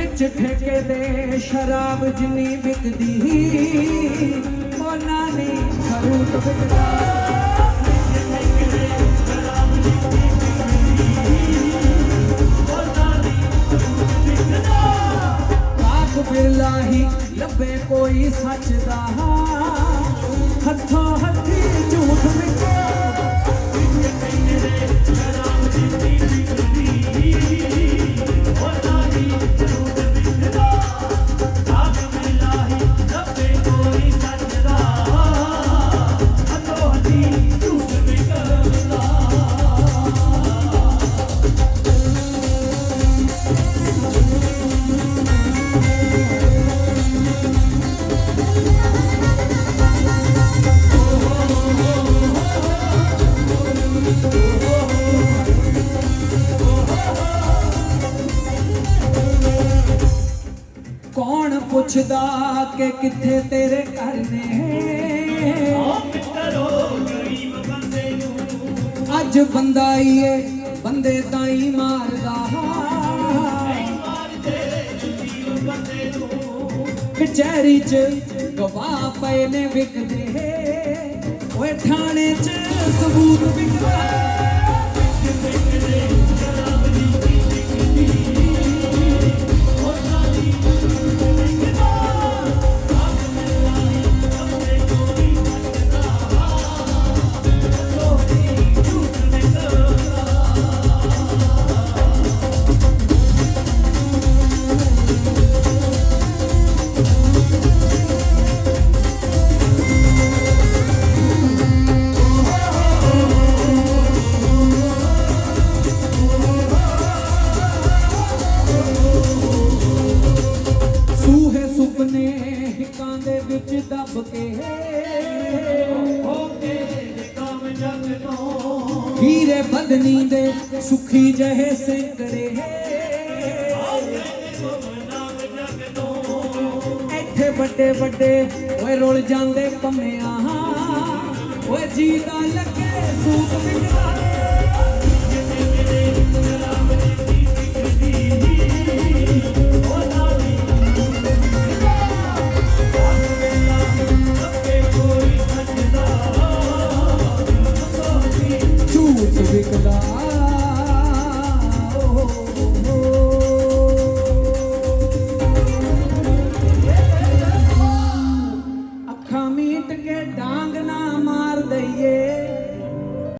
ਵਿੱਚ ਠੇਕੇ ਦੇ ਸ਼ਰਾਬ ਜਿੰਨੀ ਵਿਕਦੀ, ਉਹਨਾਂ ਨੇ ਖਰੂਟ ਵਿਕਦਾ ਬਿਰਲਾ ਹੀ ਲੱਭੇ ਕੋਈ ਸੱਚ ਦਾ, ਹੱਥੋਂ ਹੱਥੀ ਝੂਠ ਵਿਕੇ ਪੁੱਛਦਾ ਕਿ ਕਿੱਥੇ ਤੇਰੇ ਘਰ ਨੇ? ਅੱਜ ਬੰਦਾ ਹੀ ਏ ਬੰਦੇ ਤਾਂ ਹੀ ਮਾਰਦਾ। ਕਚਹਿਰੀ ਚ ਗਵਾਹ ਪਏ ਨੇ ਵਿਕਦੇ। ਓਏ ਥਾਣੇ ਚ ਸਬੂਤ ਵਿਕਦਾ। ਹਿੱਕਾਂ ਦੇ ਵਿੱਚ ਦੱਬ ਕੇ ਹੀਰੇ ਬਦਨੀ ਦੇ ਸੁਖੀ ਜਹੇ ਸਿੰਗੜੇ। ਇੱਥੇ ਵੱਡੇ ਵੱਡੇ ਓਏ ਰੁਲ ਜਾਂਦੇ ਪੰਮਿਆਂ। ਓਏ ਜੀ ਦਾ ਲੱਗੇ ਸੂਤ ਵਿਕਦਾ